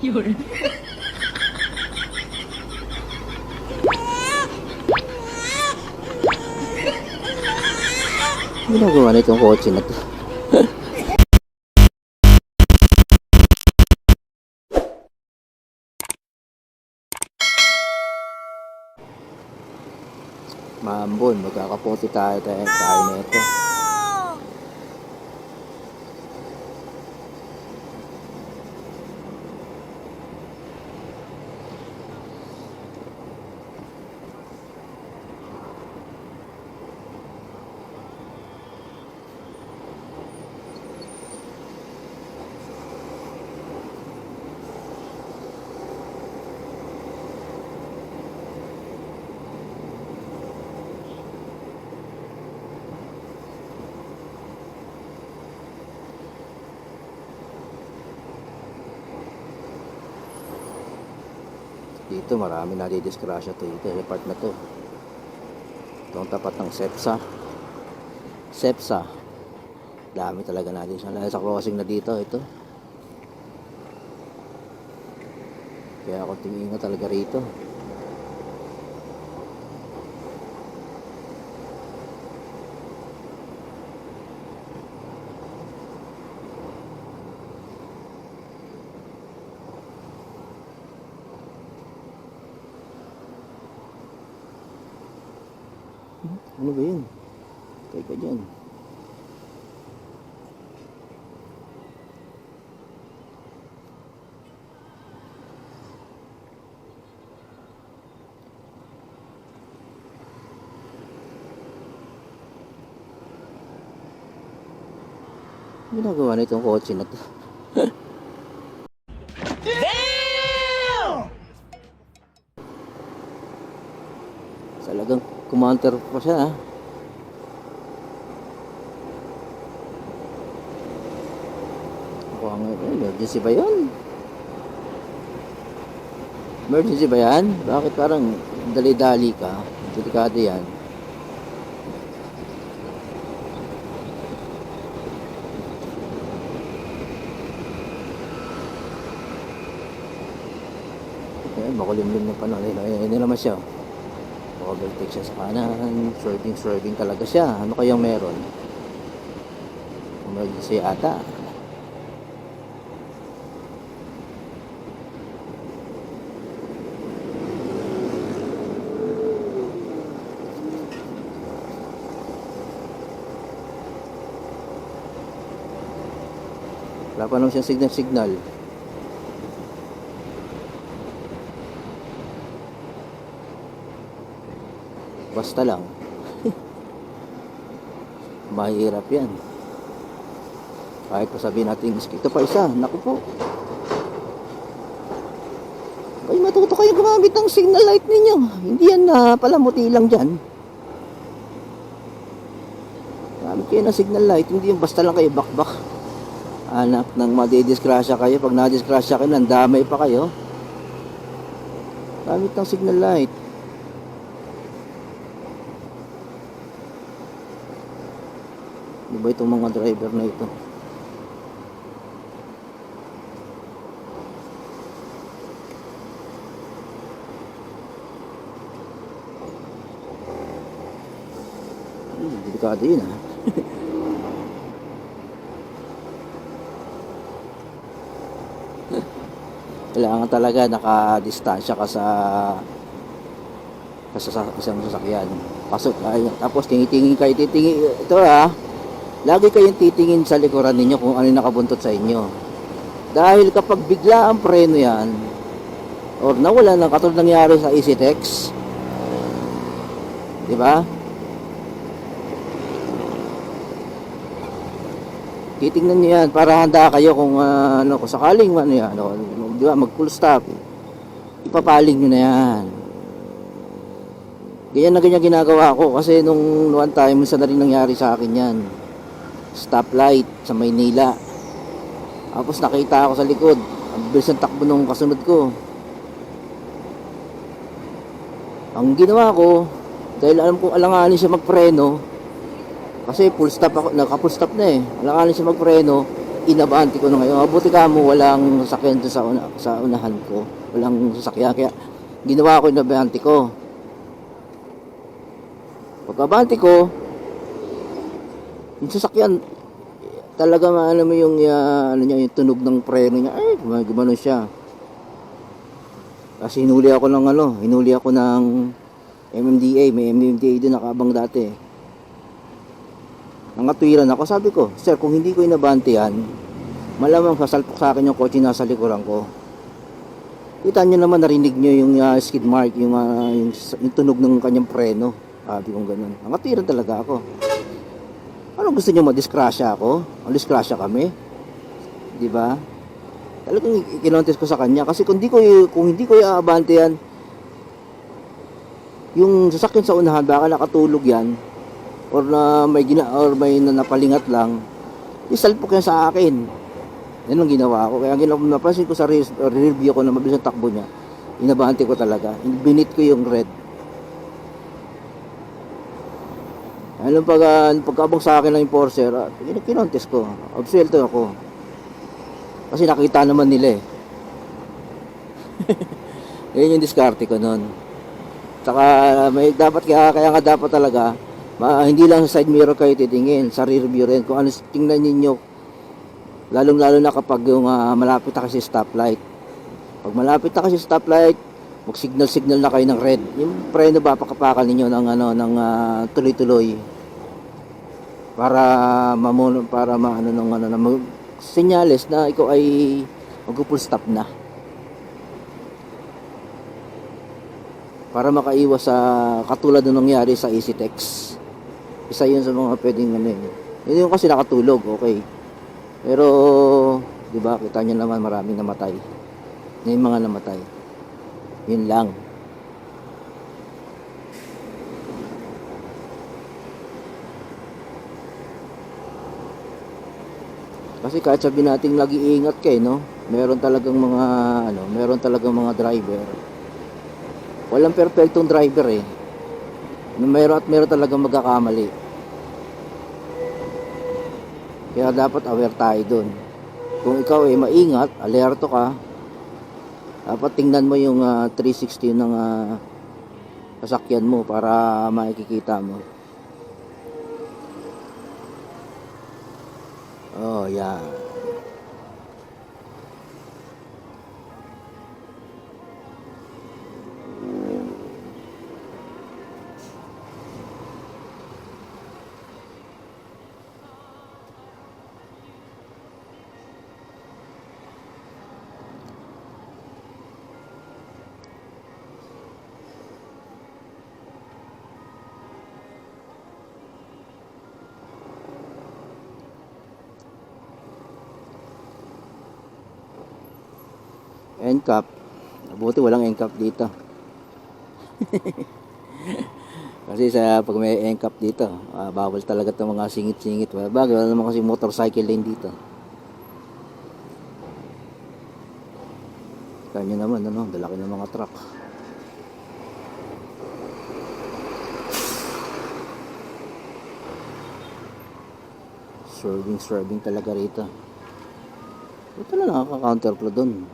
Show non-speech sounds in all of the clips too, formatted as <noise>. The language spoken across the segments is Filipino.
有人，Ginagawa na itong kotse na to. Maambon, magkakaputi tayo tayo, tayo na ito. Dito marami na didiskrasya to dito, yung part na to. Itong tapat ng SEPSA. SEPSA. Dami talaga natin sa sa crossing na dito, ito. Kaya ako tingin talaga rito. Ano ba yun? Teka dyan. Ano Ginagawa na itong kotse na to. Kumanter pa siya ha. Mukhang eh, emergency ba yun? Emergency ba yan? Bakit parang dali-dali ka? Delikado yan. Eh, makulimlim na panahon. Ayun, ayun, ayun naman siya. Overtake siya sa kanan. Swerving, swerving talaga siya. Ano kayang meron? Emergency ata. Wala pa naman siyang signal-signal. Basta lang. <laughs> Mahirap yan. Kahit pa sabihin natin, ito pa isa, naku po. Ay, matuto kayo gumamit ng signal light ninyo. Hindi yan na palamuti lang dyan. Gamit kayo ng signal light, hindi yung basta lang kayo bakbak. Anak ng madidiskrasya kayo. Pag nadiskrasya kayo, nandamay pa kayo. Gamit ng signal light. Ano ba itong mga driver na ito? Hmm, delikado yun ah. <laughs> Kailangan talaga nakadistansya ka sa sa sa- isang sasakyan. Pasok ay tapos tingin-tingin kayo titingin ito ah. Lagi kayong titingin sa likuran ninyo kung ano nakabuntot sa inyo. Dahil kapag bigla ang preno yan, or nawala ng katulad nangyari sa EasyTex, di ba? Titingnan niyo yan para handa kayo kung ah, ano, kung sakaling ano yan, ano, di ba, mag full stop. Ipapaling niyo na yan. Ganyan na ganyan ginagawa ko kasi nung one time, isa na rin nangyari sa akin yan. Stoplight sa Maynila. Tapos nakita ako sa likod. Ang bilis ng takbo nung kasunod ko. Ang ginawa ko, dahil alam kong alanganin siya magpreno, kasi full stop ako, naka full stop na eh. Alanganin siya magpreno, inabante ko na ngayon. Mabuti ka mo walang sasakyan sa, una, sa unahan ko. Walang sasakyan. Kaya ginawa ko inabante ko. Pagkabante ko, yung sasakyan, talaga ano mo yung, ah, ano niya, yung tunog ng preno niya. Ay, gumano, siya. Kasi hinuli ako ng ano, hinuli ako ng MMDA. May MMDA doon nakaabang dati. Nangatwiran ako. Sabi ko, Sir, kung hindi ko inabante yan, malamang sasalpok sa akin yung kotse nasa likuran ko. Kita nyo naman, narinig nyo yung ah, skid mark, yung, ah, yung, yung tunog ng kanyang preno. Sabi kong ganun. Nangatwiran talaga ako. Ano gusto nyo madiskrasya ako? Madiskrasya kami? Di ba? Talagang kinontes ko sa kanya kasi kung hindi ko kung hindi ko iaabante yan yung sasakyan sa unahan baka nakatulog yan or na may gina or may na napalingat lang isalpok yan sa akin yan ang ginawa ko kaya ang ginawa napansin ko sa re- review ko na mabilis ang takbo niya inabante ko talaga binit ko yung red ano pag uh, pagkabang sa akin ng enforcer uh, kinontes ko absuelto ako kasi nakita naman nila eh. <laughs> Yun yung diskarte ko noon. Saka may dapat kaya, kaya nga dapat talaga ma, hindi lang sa side mirror kayo titingin, sa rear view rin. Kung ano tingnan ninyo, lalong lalo na kapag yung ah, malapit na kasi stoplight. Pag malapit na kasi stoplight, mag signal signal na kayo ng red. Yung preno ba pakapakan ninyo ng ano ng ah, tuloy-tuloy para mamuno para maano ng ano na mag- senyales na ikaw ay mag-full stop na. Para makaiwas sa katulad ng nangyari sa EasyTex. Isa yun sa mga pwedeng ano yun. Yun yung kasi nakatulog, okay. Pero, di ba, kita nyo naman maraming namatay. Yung mga namatay. Yun lang. Kasi kahit sabi nating lagi ingat kay no, meron talagang mga ano, meron talagang mga driver. Walang perpektong driver eh. Meron at meron talagang magkakamali. Kaya dapat aware tayo dun. Kung ikaw ay maingat, alerto ka, dapat tingnan mo yung ah, 360 ng ah, sasakyan mo para makikita mo. Oh, yeah. NCAP. Buti walang NCAP dito. <laughs> kasi sa pag may NCAP dito, ah, bawal talaga itong mga singit-singit. Bagay, wala naman kasi motorcycle lane dito. Kanya naman, ano, dalaki ng mga truck. Swerving, swerving talaga rito. Ito na nakaka-counterflow doon.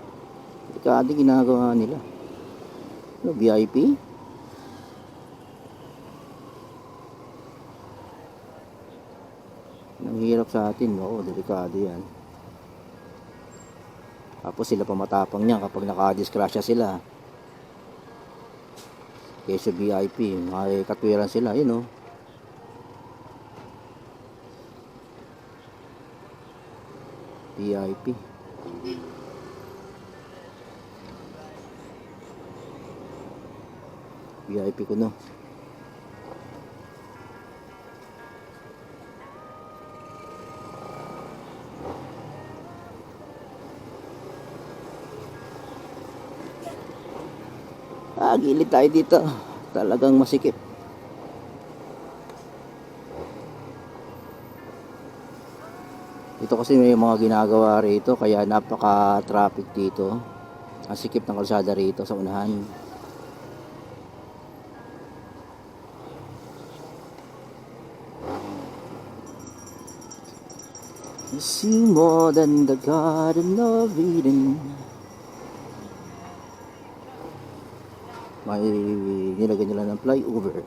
Dekade ginagawa nila. Ano, VIP? Ang sa atin, oo, delikado yan. Tapos sila pa matapang niyan kapag nakadiskrasya sila. Kesa VIP, may katwiran sila, yun oh. VIP. VIP ko no. Ah, gilid tayo dito. Talagang masikip. Dito kasi may mga ginagawa rito kaya napaka-traffic dito. Ang sikip ng kalsada rito sa unahan. See more than the Garden of Eden. May nilagyan nila ng flyover.